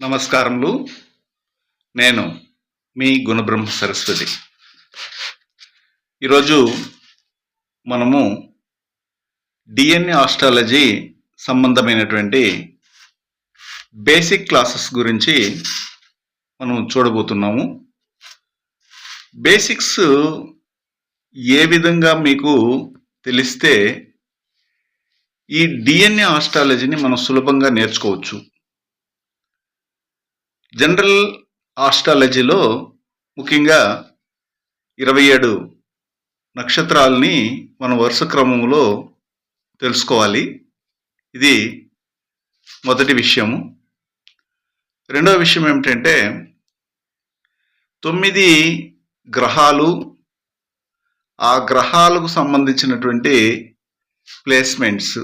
నమస్కారములు. నేను మీ గుణబ్రహ్మ సరస్వతి. ఈరోజు మనము డిఎన్ఏ ఆస్ట్రాలజీ సంబంధమైనటువంటి బేసిక్ క్లాసెస్ గురించి మనం చూడబోతున్నాము. బేసిక్స్ ఏ విధంగా మీకు తెలిస్తే ఈ డిఎన్ఏ ఆస్ట్రాలజీని మనం సులభంగా నేర్చుకోవచ్చు. జనరల్ ఆస్ట్రాలజీలో ముఖ్యంగా ఇరవై ఏడు నక్షత్రాలని మనం వరుస క్రమంలో తెలుసుకోవాలి. ఇది మొదటి విషయము. రెండవ విషయం ఏమిటంటే తొమ్మిది గ్రహాలు ఆ గ్రహాలకు సంబంధించినటువంటి ప్లేస్మెంట్స్.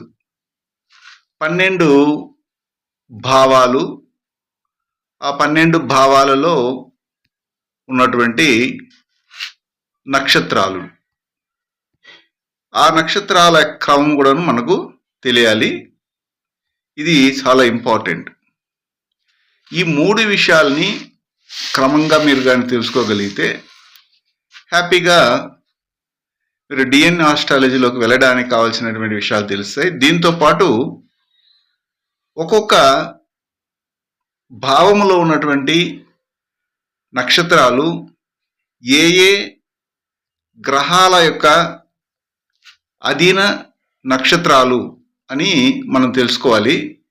పన్నెండు భావాలు ఆ పన్నెండు భావాలలో ఉన్నటువంటి నక్షత్రాలు. ఆ నక్షత్రాల క్రమం కూడా మనకు తెలియాలి. ఇది చాలా ఇంపార్టెంట్. ఈ మూడు విషయాల్ని క్రమంగా మీరు కానీ తెలుసుకోగలిగితే హ్యాపీగా మీరు డిఎన్ ఆస్ట్రాలజీలోకి వెళ్ళడానికి కావాల్సినటువంటి విషయాలు తెలుస్తాయి. దీంతో పాటు ఒక్కొక్క భావములో ఉన్నటువంటి నక్షత్రాలు ఏ ఏ గ్రహాల యొక్క అధీన నక్షత్రాలు అని మనం తెలుసుకోవాలి.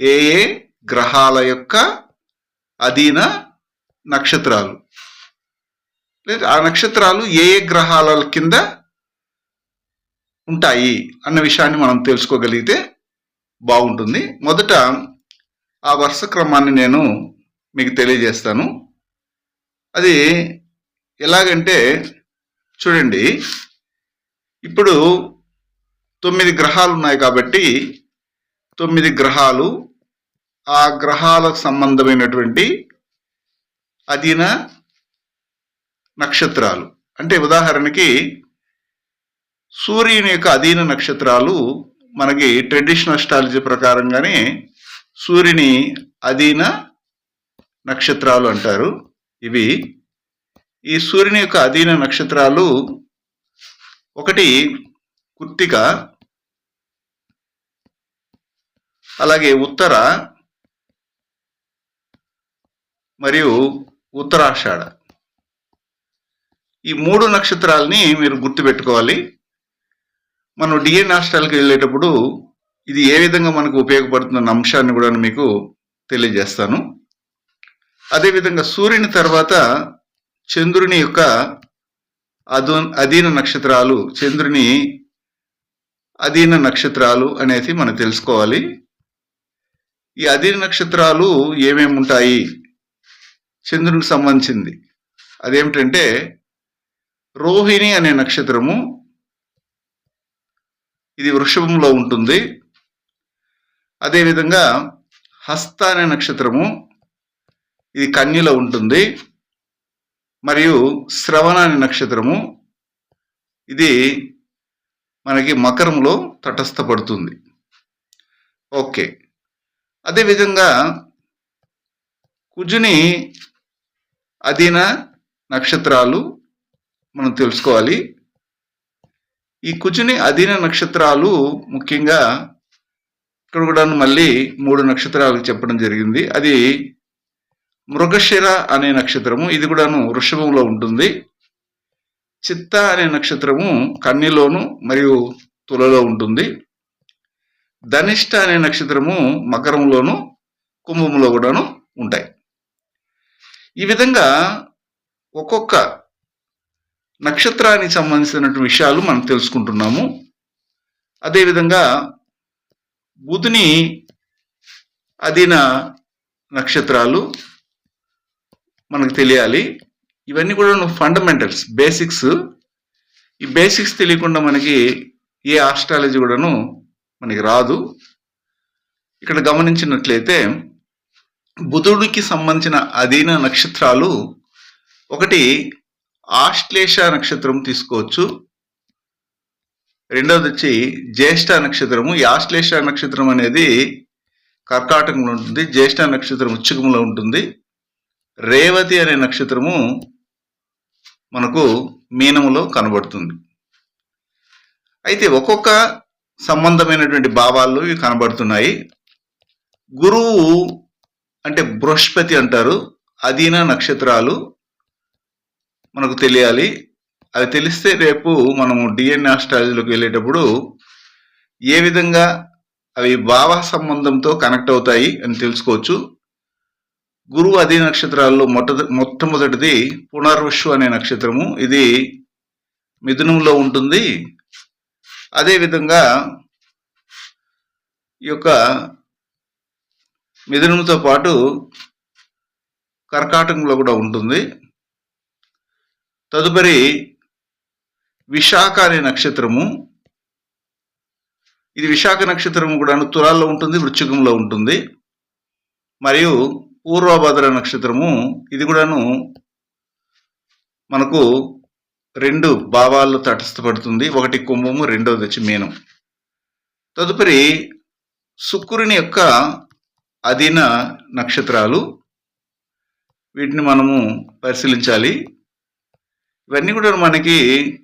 ఏ ఏ గ్రహాల యొక్క అధీన నక్షత్రాలు? లేదా ఆ నక్షత్రాలు ఏ ఏ గ్రహాల కింద ఉంటాయి అన్న విషయాన్ని మనం తెలుసుకోగలిగితే బాగుంటుంది. మొదట ఆ వరుస క్రమాన్ని నేను మీకు తెలియజేస్తాను. అది ఎలాగంటే చూడండి. ఇప్పుడు తొమ్మిది గ్రహాలు ఉన్నాయి కాబట్టి తొమ్మిది గ్రహాలు ఆ గ్రహాలకు సంబంధమైనటువంటి అధీన నక్షత్రాలు. అంటే ఉదాహరణకి సూర్యుని యొక్క అధీన నక్షత్రాలు మనకి ట్రెడిషనల్ అస్ట్రాలజీ ప్రకారంగానే సూర్యుని అధీన నక్షత్రాలు అంటారు. ఇవి ఈ సూర్యుని యొక్క అధీన నక్షత్రాలు ఒకటి కుర్తిక అలాగే ఉత్తర మరియు ఉత్తరాషాఢ. ఈ మూడు నక్షత్రాలని మీరు గుర్తుపెట్టుకోవాలి. మనం డిఎన్ హాస్టల్కి వెళ్ళేటప్పుడు ఇది ఏ విధంగా మనకు ఉపయోగపడుతున్న అంశాన్ని కూడా మీకు తెలియజేస్తాను. అదేవిధంగా సూర్యుని తర్వాత చంద్రుని యొక్క అధో అధీన నక్షత్రాలు చంద్రుని అధీన నక్షత్రాలు అనేది మనం తెలుసుకోవాలి. ఈ అధీన నక్షత్రాలు ఏమేమి ఉంటాయి? చంద్రునికి సంబంధించింది. అదేమిటంటే రోహిణి అనే నక్షత్రము ఇది వృషభంలో ఉంటుంది. అదేవిధంగా హస్త అనే నక్షత్రము ఇది కన్యలో ఉంటుంది. మరియు శ్రవణ అనే నక్షత్రము ఇది మనకి మకరంలో తటస్థపడుతుంది. ఓకే. అదేవిధంగా కుజుని అధీన నక్షత్రాలు మనం తెలుసుకోవాలి. ఈ కుజుని అధీన నక్షత్రాలు ముఖ్యంగా ఇక్కడ కూడా మళ్ళీ మూడు నక్షత్రాలు చెప్పడం జరిగింది. అది మృగశిర అనే నక్షత్రము ఇది కూడాను వృషభంలో ఉంటుంది. చిత్త అనే నక్షత్రము కన్నిలోను మరియు తులలో ఉంటుంది. ధనిష్ట అనే నక్షత్రము మకరంలోను కుంభంలో కూడాను ఉంటాయి. ఈ విధంగా ఒక్కొక్క నక్షత్రానికి సంబంధించినటువంటి విషయాలు మనం తెలుసుకుంటున్నాము. అదేవిధంగా బుధుని అధీన నక్షత్రాలు మనకు తెలియాలి. ఇవన్నీ కూడా ఫండమెంటల్స్ బేసిక్స్ ఈ బేసిక్స్ తెలియకుండా మనకి ఏ ఆస్ట్రాలజీ కూడాను మనకి రాదు. ఇక్కడ గమనించినట్లయితే బుధుడికి సంబంధించిన అధీన నక్షత్రాలు ఒకటి ఆశ్లేష నక్షత్రం తీసుకోవచ్చు. రెండవది వచ్చి జ్యేష్ఠ నక్షత్రము. యాశ్లేష నక్షత్రం అనేది కర్కాటకంలో ఉంటుంది జ్యేష్ఠ నక్షత్రం ఉచ్చకంలో ఉంటుంది. రేవతి అనే నక్షత్రము మనకు మీనములో కనబడుతుంది. అయితే ఒక్కొక్క సంబంధమైనటువంటి భావాలు ఇవి కనబడుతున్నాయి. గురువు అంటే బృహస్పతి అంటారు. అధీన నక్షత్రాలు మనకు తెలియాలి. అవి తెలిస్తే రేపు మనము డిఎన్ఏ ఆస్ట్రాలజీలోకి వెళ్ళేటప్పుడు ఏ విధంగా అవి భావ సంబంధంతో కనెక్ట్ అవుతాయి అని తెలుసుకోవచ్చు. గురువు అదే నక్షత్రాల్లో మొట్ట మొట్టమొదటిది పునర్విశ్వ అనే నక్షత్రము. ఇది మిథునంలో ఉంటుంది. అదేవిధంగా ఈ యొక్క మిథునంతో పాటు కర్కాటకంలో కూడా ఉంటుంది. తదుపరి విశాఖ అనే నక్షత్రము. ఇది విశాఖ నక్షత్రము కూడా తులాల్లో ఉంటుంది వృశ్చికంలో ఉంటుంది. మరియు పూర్వభద్ర నక్షత్రము ఇది కూడాను మనకు రెండు భావాల్లో తటస్థపడుతుంది. ఒకటి కుంభము రెండవది వచ్చి మీనం. తదుపరి శుక్రుని యొక్క అధీన నక్షత్రాలు. వీటిని మనము పరిశీలించాలి. ఇవన్నీ కూడా మనకి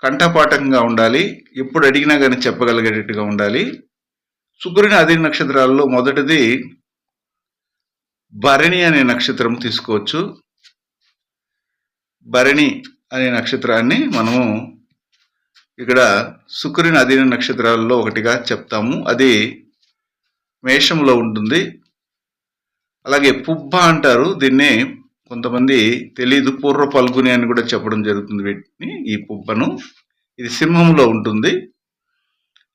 కంఠపాఠంగా ఉండాలి ఎప్పుడు అడిగినా కానీ చెప్పగలిగేటట్టుగా ఉండాలి. శుక్రుని అదే నక్షత్రాల్లో మొదటిది భరణి అనే నక్షత్రం తీసుకోవచ్చు. భరణి అనే నక్షత్రాన్ని మనము ఇక్కడ శుక్రుని అధీన నక్షత్రాలలో ఒకటిగా చెప్తాము. అది మేషంలో ఉంటుంది. అలాగే పుబ్బ అంటారు. దీన్ని కొంతమంది తెలీదు పూర్వ పల్గుని అని కూడా చెప్పడం జరుగుతుంది వీటిని ఈ పుబ్బను ఇది సింహంలో ఉంటుంది.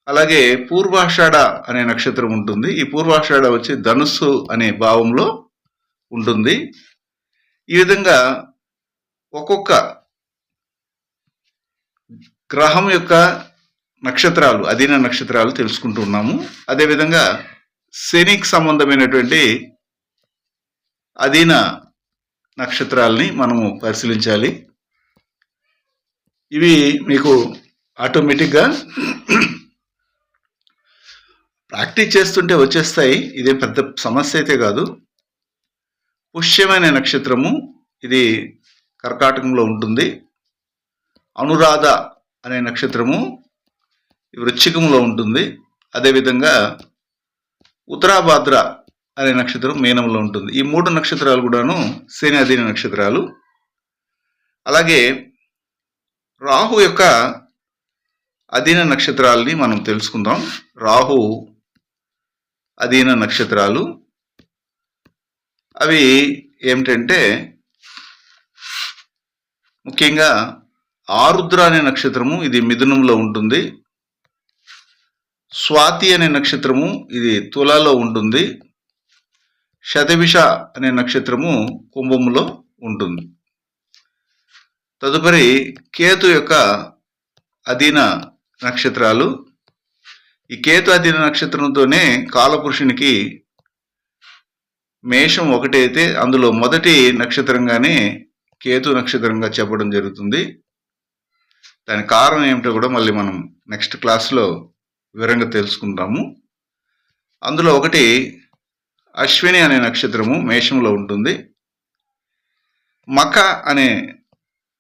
అలాగే పూర్వాషాఢ అనే నక్షత్రం ఉంటుంది. ఈ పూర్వాషాఢ వచ్చి ధనుస్సు అనే భావంలో ఉంటుంది. ఈ విధంగా ఒక్కొక్క గ్రహం యొక్క నక్షత్రాలు అధీన నక్షత్రాలు తెలుసుకుంటున్నాము అదేవిధంగా శనికి సంబంధమైనటువంటి అధీన నక్షత్రాలని మనము పరిశీలించాలి. ఇవి మీకు ఆటోమేటిక్గా ప్రాక్టీస్ చేస్తుంటే వచ్చేస్తాయి. ఇదే పెద్ద సమస్య అయితే కాదు. పుష్యమైన నక్షత్రము ఇది కర్కాటకంలో ఉంటుంది. అనురాధ అనే నక్షత్రము వృశ్చికంలో ఉంటుంది. అదేవిధంగా ఉత్తరాభాద్ర అనే నక్షత్రం మీనంలో ఉంటుంది. ఈ మూడు నక్షత్రాలు కూడాను శని అధీన నక్షత్రాలు. అలాగే రాహు యొక్క అధీన నక్షత్రాలని మనం తెలుసుకుందాం. రాహు అధీన నక్షత్రాలు. అవి ఏమిటంటే ముఖ్యంగా ఆరుద్ర అనే నక్షత్రము ఇది మిథునంలో ఉంటుంది. స్వాతి అనే నక్షత్రము ఇది తులాలో ఉంటుంది. శతవిష అనే నక్షత్రము కుంభములో ఉంటుంది. తదుపరి కేతు యొక్క అధీన నక్షత్రాలు. ఈ కేతు అధీన నక్షత్రంతోనే కాలపురుషునికి మేషం ఒకటైతే అందులో మొదటి నక్షత్రంగానే కేతు నక్షత్రంగా చెప్పడం జరుగుతుంది. దాని కారణం ఏమిటో కూడా మళ్ళీ మనం నెక్స్ట్ క్లాస్లో వివరంగా తెలుసుకుందాము. అందులో ఒకటి అశ్విని అనే నక్షత్రము మేషంలో ఉంటుంది. మక అనే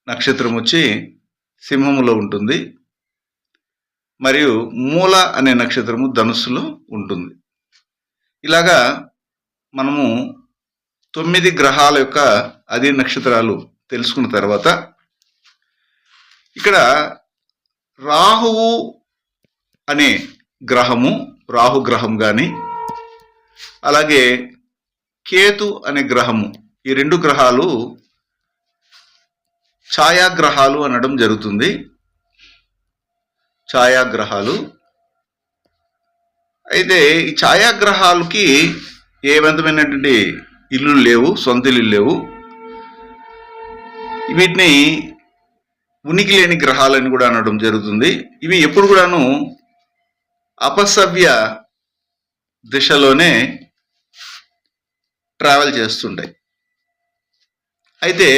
నక్షత్రం వచ్చి సింహములో ఉంటుంది. మరియు మూల అనే నక్షత్రము ధనుస్సులో ఉంటుంది. ఇలాగా మనము తొమ్మిది గ్రహాల యొక్క అది నక్షత్రాలు తెలుసుకున్న తర్వాత ఇక్కడ రాహువు అనే గ్రహము రాహు గ్రహం కానీ అలాగే కేతు అనే గ్రహము ఈ రెండు గ్రహాలు ఛాయాగ్రహాలు అనడం జరుగుతుంది. ఛాయాగ్రహాలు. అయితే ఈ ఛాయాగ్రహాలకి ఏ విధమైనటువంటి ఇల్లు లేవు సొంత ఇల్లు లేవు. వీటిని ఉనికి లేని గ్రహాలని కూడా అనడం జరుగుతుంది. ఇవి ఎప్పుడు కూడాను అపసవ్య దిశలోనే ట్రావెల్ చేస్తుంటాయి. అయితే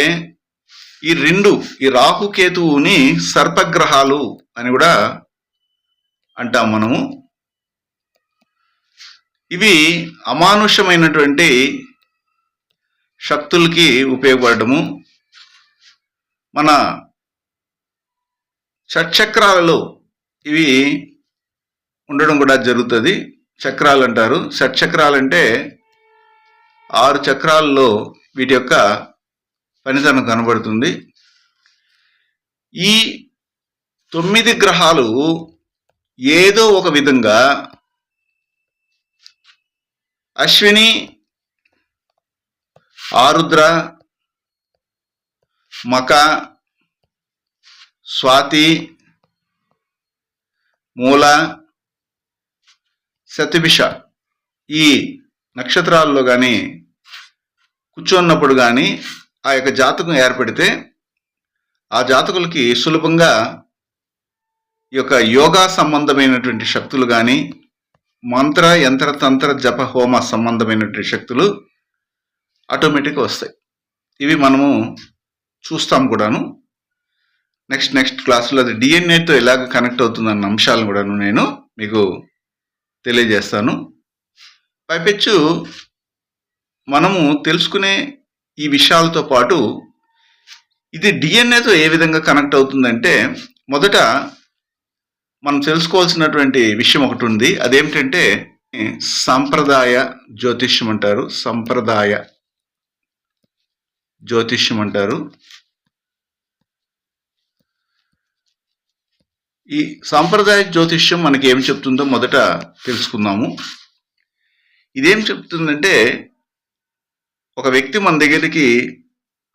ఈ రెండు ఈ రాహుకేతువుని సర్పగ్రహాలు అని కూడా అంటాం మనము. ఇవి అమానుష్యమైనటువంటి శక్తులకి ఉపయోగపడము మన షట్చక్రాలలో ఇవి ఉండడం కూడా జరుగుతుంది. చక్రాలు అంటారు షట్చక్రాలు అంటే ఆరు చక్రాల్లో వీటి యొక్క పనితనం కనబడుతుంది. ఈ తొమ్మిది గ్రహాలు ఏదో ఒక విధంగా అశ్విని ఆరుద్ర మక స్వాతి మూల శతభిష ఈ నక్షత్రాల్లో కానీ కూర్చున్నప్పుడు కానీ ఆ యొక్క జాతకం ఏర్పడితే ఆ జాతకులకి సులభంగా ఈ యొక్క యోగా సంబంధమైనటువంటి శక్తులు కానీ మంత్ర యంత్ర తంత్ర జప హోమ సంబంధమైనటువంటి శక్తులు ఆటోమేటిక్గా వస్తాయి. ఇవి మనము చూస్తాం కూడాను. నెక్స్ట్ నెక్స్ట్ క్లాసులో అది డిఎన్ఏతో ఎలాగ కనెక్ట్ అవుతుందన్న అంశాలను కూడాను నేను మీకు తెలియజేస్తాను. పైపెచ్చు మనము తెలుసుకునే ఈ విషయాలతో పాటు ఇది డిఎన్ఏతో ఏ విధంగా కనెక్ట్ అవుతుందంటే మొదట మనం తెలుసుకోవాల్సినటువంటి విషయం ఒకటి ఉంది అదేమిటంటే సంప్రదాయ జ్యోతిష్యం అంటారు. సంప్రదాయ జ్యోతిష్యం అంటారు. ఈ సాంప్రదాయ జ్యోతిష్యం మనకి ఏం చెప్తుందో మొదట తెలుసుకుందాము. ఇదేం చెప్తుందంటే ఒక వ్యక్తి మన దగ్గరికి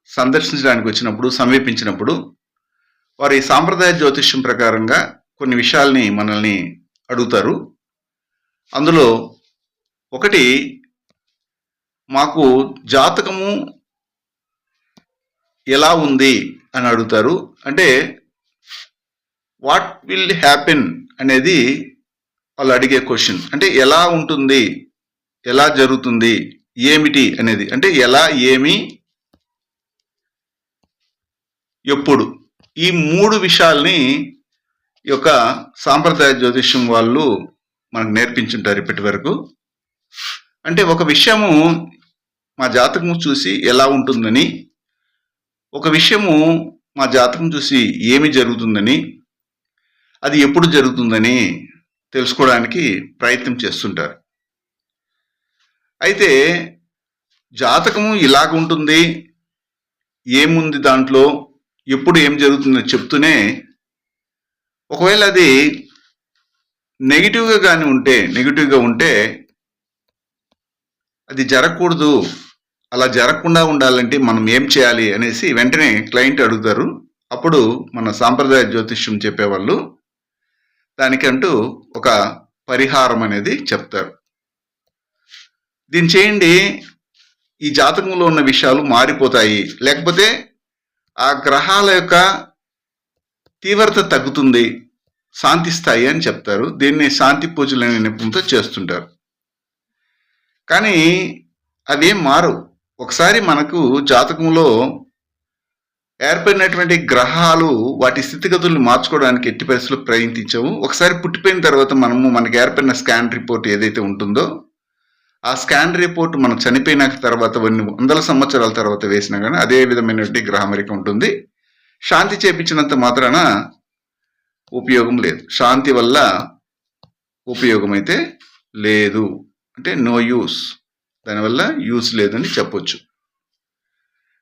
సందర్శించడానికి వచ్చినప్పుడు సమీపించినప్పుడు వారి సాంప్రదాయ జ్యోతిష్యం ప్రకారంగా కొన్ని విషయాల్ని మనల్ని అడుగుతారు. అందులో ఒకటి మాకు జాతకము ఎలా ఉంది అని అడుగుతారు. అంటే వాట్ విల్ హ్యాపెన్ అనేది వాళ్ళు అడిగే క్వశ్చన్ అంటే ఎలా ఉంటుంది? ఎలా జరుగుతుంది? ఏమిటి అనేది. అంటే ఎలా ఏమి? ఎప్పుడు. ఈ మూడు విషయాల్ని యొక్క సాంప్రదాయ జ్యోతిష్యం వాళ్ళు మనకు నేర్పించుంటారు ఇప్పటి వరకు. అంటే ఒక విషయము మా జాతకము చూసి ఎలా ఉంటుందని ఒక విషయము మా జాతకం చూసి ఏమి జరుగుతుందని అది ఎప్పుడు జరుగుతుందని తెలుసుకోవడానికి ప్రయత్నం చేస్తుంటారు. అయితే జాతకము ఇలాగ ఉంటుంది ఏముంది దాంట్లో ఎప్పుడు ఏం జరుగుతుందని చెప్తూనే ఒకవేళ అది నెగిటివ్గా కానీ ఉంటే నెగిటివ్గా ఉంటే అది జరగకూడదు అలా జరగకుండా ఉండాలంటే మనం ఏం చేయాలి అనేసి వెంటనే క్లయింట్ అడుగుతారు. అప్పుడు మన సాంప్రదాయ జ్యోతిష్యం చెప్పేవాళ్ళు దానికంటూ ఒక పరిహారం అనేది చెప్తారు. దీన్ని చేయండి ఈ జాతకంలో ఉన్న విషయాలు మారిపోతాయి. లేకపోతే ఆ గ్రహాల యొక్క తీవ్రత తగ్గుతుంది శాంతిస్తాయి అని చెప్తారు. దీన్ని శాంతి పూజలు అనే నిపుణులతో చేస్తుంటారు. కానీ అవేం మారు ఒకసారి మనకు జాతకంలో ఏర్పడినటువంటి గ్రహాలు వాటి స్థితిగతులను మార్చుకోవడానికి ఎట్టి పరిస్థితులు ప్రయత్నించవు. ఒకసారి పుట్టిపోయిన తర్వాత మనము మనకి ఏర్పడిన స్కాన్ రిపోర్ట్ ఏదైతే ఉంటుందో ఆ స్కాన్ రిపోర్ట్ మనం చనిపోయిన తర్వాత కొన్ని వందల సంవత్సరాల తర్వాత వేసినా కానీ అదే విధమైనటువంటి గ్రహమరిక ఉంటుంది. శాంతి చేపించినంత మాత్రాన ఉపయోగం లేదు. శాంతి వల్ల ఉపయోగం అయితే లేదు. అంటే నో యూస్ దానివల్ల యూస్ లేదని చెప్పొచ్చు.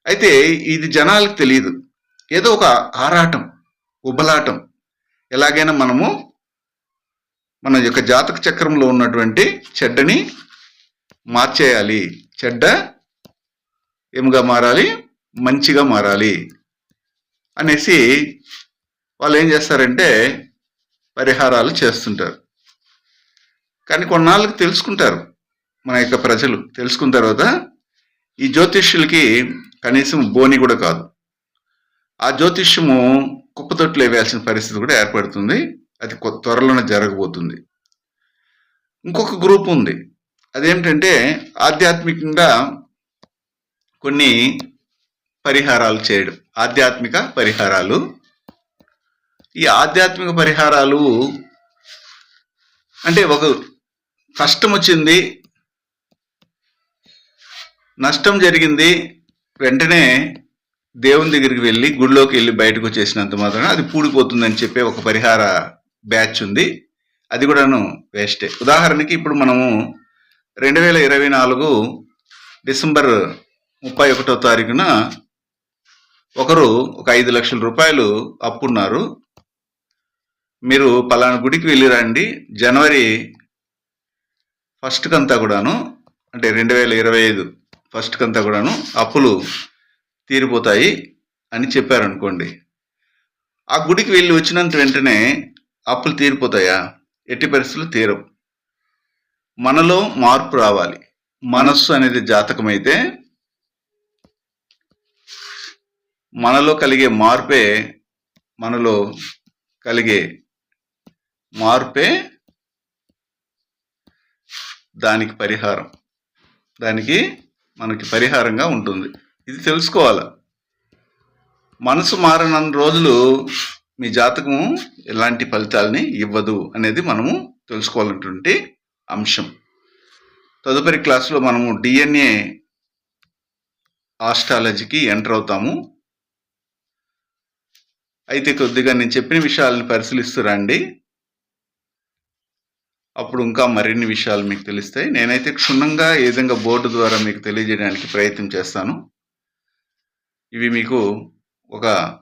అయితే ఇది జనాలకు తెలియదు. ఏదో ఒక ఆరాటం ఉబలాటం. ఎలాగైనా మనము మన యొక్క జాతక చక్రంలో ఉన్నటువంటి చెడ్డని మార్చేయాలి. చెడ్డ ఏముగా మారాలి? మంచిగా మారాలి అనేసి వాళ్ళు ఏం చేస్తారంటే పరిహారాలు చేస్తుంటారు. కానీ కొన్నాళ్ళకి తెలుసుకుంటారు మన యొక్క ప్రజలు. తెలుసుకున్న తర్వాత ఈ జ్యోతిష్యులకి కనీసం బోని కూడా కాదు. ఆ జ్యోతిష్యము కుప్పతొట్లు వేయాల్సిన పరిస్థితి కూడా ఏర్పడుతుంది. అది త్వరలోనే జరగబోతుంది. ఇంకొక గ్రూప్ ఉంది. అదేమిటంటే ఆధ్యాత్మికంగా కొన్ని పరిహారాలు చేయడం. ఆధ్యాత్మిక పరిహారాలు. ఈ ఆధ్యాత్మిక పరిహారాలు అంటే ఒక కష్టం వచ్చింది నష్టం జరిగింది వెంటనే దేవుని దగ్గరికి వెళ్ళి గుడిలోకి వెళ్ళి బయటకు వచ్చేసినంత మాత్రం అది పూడిపోతుందని చెప్పే ఒక పరిహార బ్యాచ్ ఉంది. అది కూడాను వేస్టే. ఉదాహరణకి ఇప్పుడు మనము రెండు వేల ఇరవై నాలుగు డిసెంబర్ ముప్పై ఒకటో తారీఖున ఒకరు ఒక ఐదు లక్షల రూపాయలు అప్పున్నారు మీరు పలానా గుడికి వెళ్ళి రండి. జనవరి ఫస్ట్ కంతా కూడాను అంటే రెండు వేల ఇరవై ఐదు ఫస్ట్ కంతా కూడాను అప్పులు తీరిపోతాయి అని చెప్పారనుకోండి ఆ గుడికి వెళ్ళి వచ్చినంత వెంటనే అప్పులు తీరిపోతాయా? ఎట్టి పరిస్థితులు తీరవు. మనలో మార్పు రావాలి. మనస్సు అనేది జాతకమైతే మనలో కలిగే మార్పే మనలో కలిగే మార్పే దానికి పరిహారం. దానికి మనకి పరిహారంగా ఉంటుంది. ఇది తెలుసుకోవాలి. మనసు మారనన్ని రోజులు మీ జాతకము ఎలాంటి ఫలితాలని ఇవ్వదు అనేది మనము తెలుసుకోవాలన్నటువంటి అంశం. తదుపరి క్లాసులో మనము డిఎన్ఏ ఆస్ట్రాలజీకి ఎంటర్ అవుతాము. అయితే కొద్దిగా నేను చెప్పిన విషయాలను పరిశీలిస్తూ రండి. అప్పుడు ఇంకా మరిన్ని విషయాలు మీకు తెలుస్తాయి. నేనైతే క్షుణ్ణంగా ఏ విధంగా బోర్డు ద్వారా మీకు తెలియజేయడానికి ప్రయత్నం చేస్తాను. ఇవి మీకు ఒక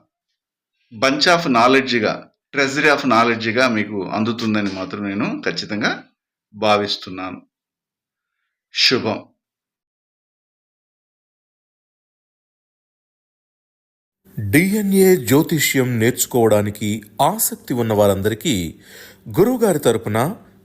బంచ్ ఆఫ్ నాలెడ్జ్గా ట్రెజరీ ఆఫ్ నాలెడ్జ్గా మీకు అందుతుందని మాత్రం నేను ఖచ్చితంగా భావిస్తున్నాను. శుభం. డిఎన్ఏ జ్యోతిష్యం నేర్చుకోవడానికి ఆసక్తి ఉన్న వారందరికీ గురువుగారి తరపున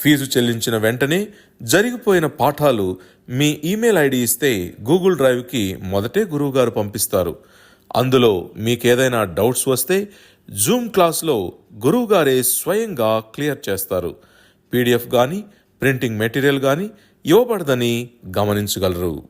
ఫీజు చెల్లించిన వెంటనే జరిగిపోయిన పాఠాలు మీ ఈమెయిల్ ఐడి ఇస్తే గూగుల్ డ్రైవ్కి మొదటే గురువుగారు పంపిస్తారు. అందులో మీకేదైనా డౌట్స్ వస్తే జూమ్ క్లాస్లో గురువుగారే స్వయంగా క్లియర్ చేస్తారు. పీడిఎఫ్ కానీ ప్రింటింగ్ మెటీరియల్ కానీ ఇవ్వబడదని గమనించగలరు.